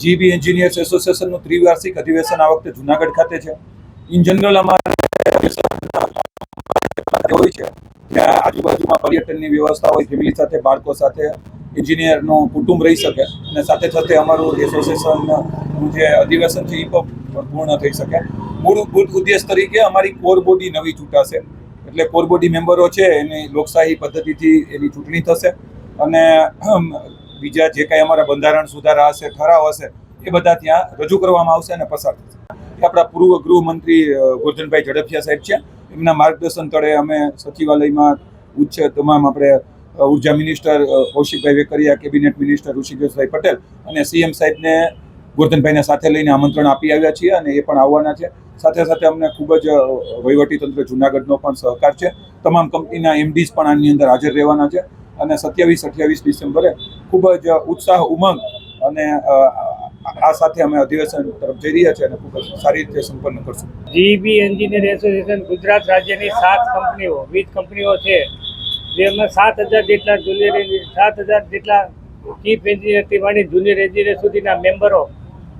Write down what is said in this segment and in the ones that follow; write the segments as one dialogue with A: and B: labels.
A: GB engineers એસોસિએશનનું ત્રિવાર્ષિક અધિવેશન આ વખતે જુનાગઢ ખાતે છે. ઇન જનરલ અમારે હોય છે. ત્યાં આજુબાજુમાં પર્યટનની વ્યવસ્થા હોય, ફેમિલી સાથે, બાળકો સાથે, એન્જિનિયરનું કુટુંબ રહી શકે અને સાથે સાથે અમારું એસોસિએશનનું જે અધિવેશન છે, એ પણ પૂર્ણ થઈ શકે. મૂળભૂત ઉદ્દેશ તરીકે અમારી કોર બોડી નવી ચૂંટાશે. એટલે કોર બોડી મેમ્બરો છે, એની લોકશાહી પદ્ધતિથી એની ચૂંટણી થશે. અને બીજા જે કાંઈ અમારા બંધારણ સુધારા હશે, ઠરાવ હશે, એ બધા ત્યાં રજૂ કરવામાં આવશે અને પસાર થશે. આપણા પૂર્વ ગૃહમંત્રી ગોરધનભાઈ ઝડફિયા સાહેબ છે. એમના માર્ગદર્શન તળે અમે સચિવાલયમાં ઉચ્ચ તમામ આપણે ઊર્જા minister Kaushikbhai Vekariya, cabinet minister ઋષિકેશભાઈ Patel અને સીએમ સાહેબને ગોરધનભાઈને સાથે લઈને આમંત્રણ આપી આવ્યા છીએ અને એ પણ આવવાના છે. સાથે સાથે અમને ખૂબ જ વહીવટીતંત્ર જુનાગઢનો પણ સહકાર છે. તમામ કંપનીના એમડીઝ પણ આની અંદર હાજર રહેવાના છે. અને સત્યાવીસ અઠ્યાવીસ ડિસેમ્બરે ખૂબ જ ઉત્સાહ, ઉમંગ અને આ સાથે અમે અધિવેશન તરફ જઈ રહ્યા છીએ અને ખૂબ જ સારી રીતે સંપન્ન કરશું.
B: જીબી એન્જિનિયર એસોસિએશન ગુજરાત રાજ્યની સાત કંપનીઓ વીજ કંપનીઓ છે, જેમાં સાત હજાર જેટલા જુનિયર એન્જિનિયર સાત હજાર જેટલા ચીફ એન્જિનિયરથી માંડી જુનિયર એન્જિનિયર સુધીના મેમ્બરો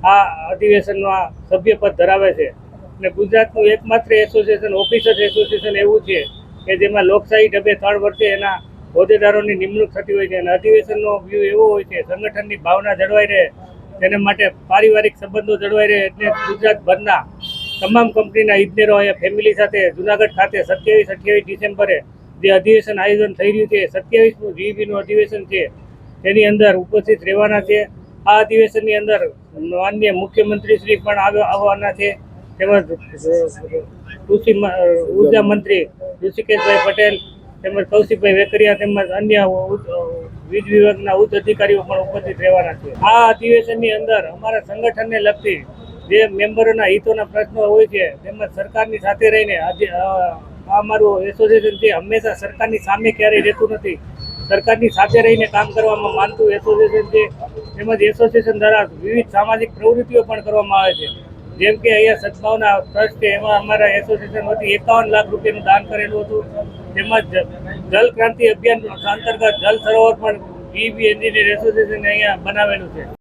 B: આ અધિવેશનમાં સભ્યપદ ધરાવે છે. અને ગુજરાતનું એકમાત્ર એસોસિએશન ઓફિસર્સ એસોસિએશન એવું છે કે જેમાં લોકશાહી ઢબે ત્રણ વર્ષે એના હોદ્દેદારોની નિમણૂક થતી હોય છે અને અધિવેશનનો વ્યૂ એવો હોય છે, સંગઠનની ભાવના જળવાઈ રહે, તેને માટે પારિવારિક સંબંધો જળવાઈ રહે એટલે ગુજરાતભરના તમામ કંપનીના ઇજનેરો અહીંયા ફેમિલી સાથે, જુનાગઢ ખાતે સત્યાવીસ, અઠ્યાવીસ ડિસેમ્બરે જે અધિવેશન આયોજન થઈ રહ્યું છે, સત્યાવીસમું જીઈબીનું અધિવેશન છે, તેની અંદર ઉપસ્થિત રહેવાના છે. આ અધિવેશનની અંદર માનનીય મુખ્યમંત્રી શ્રી પણ આવ- આવવાના છે. તેમજ કૃષિ ઊર્જા મંત્રી ઋષિકેશભાઈ પટેલ તેમજ કૌશિકભાઈ વેકરિયા તેમજ અન્ય વીજ વિભાગના ઉચ્ચ અધિકારીઓ પણ ઉપસ્થિત રહેવાના છે. આ અધિવેશનની અંદર અમારા સંગઠનને લગતી જે મેમ્બરોના હિતોના પ્રશ્નો હોય છે, તેમજ સરકારની સાથે રહીને અમારું એસોસિએશન છે, હંમેશા સરકારની સામે ક્યારેય રહેતું નથી. સરકારની સાથે રહીને કામ કરવામાં માનતું એસોસિએશન છે, તેમજ એસોસિએશન દ્વારા વિવિધ સામાજિક પ્રવૃત્તિઓ પણ કરવામાં આવે છે. જેમ કે અહીંયા સદભાવના ટ્રસ્ટ છે એમાં અમારા એસોસિએશન વતી એકાવન લાખ રૂપિયાનું દાન કરેલું હતું. તેમજ જલ ક્રાંતિ અભિયાન અંતર્ગત જલ સરોવર પણ ડીબી એન્જિનિયર એસોસિએશને અહીંયા બનાવેલું છે.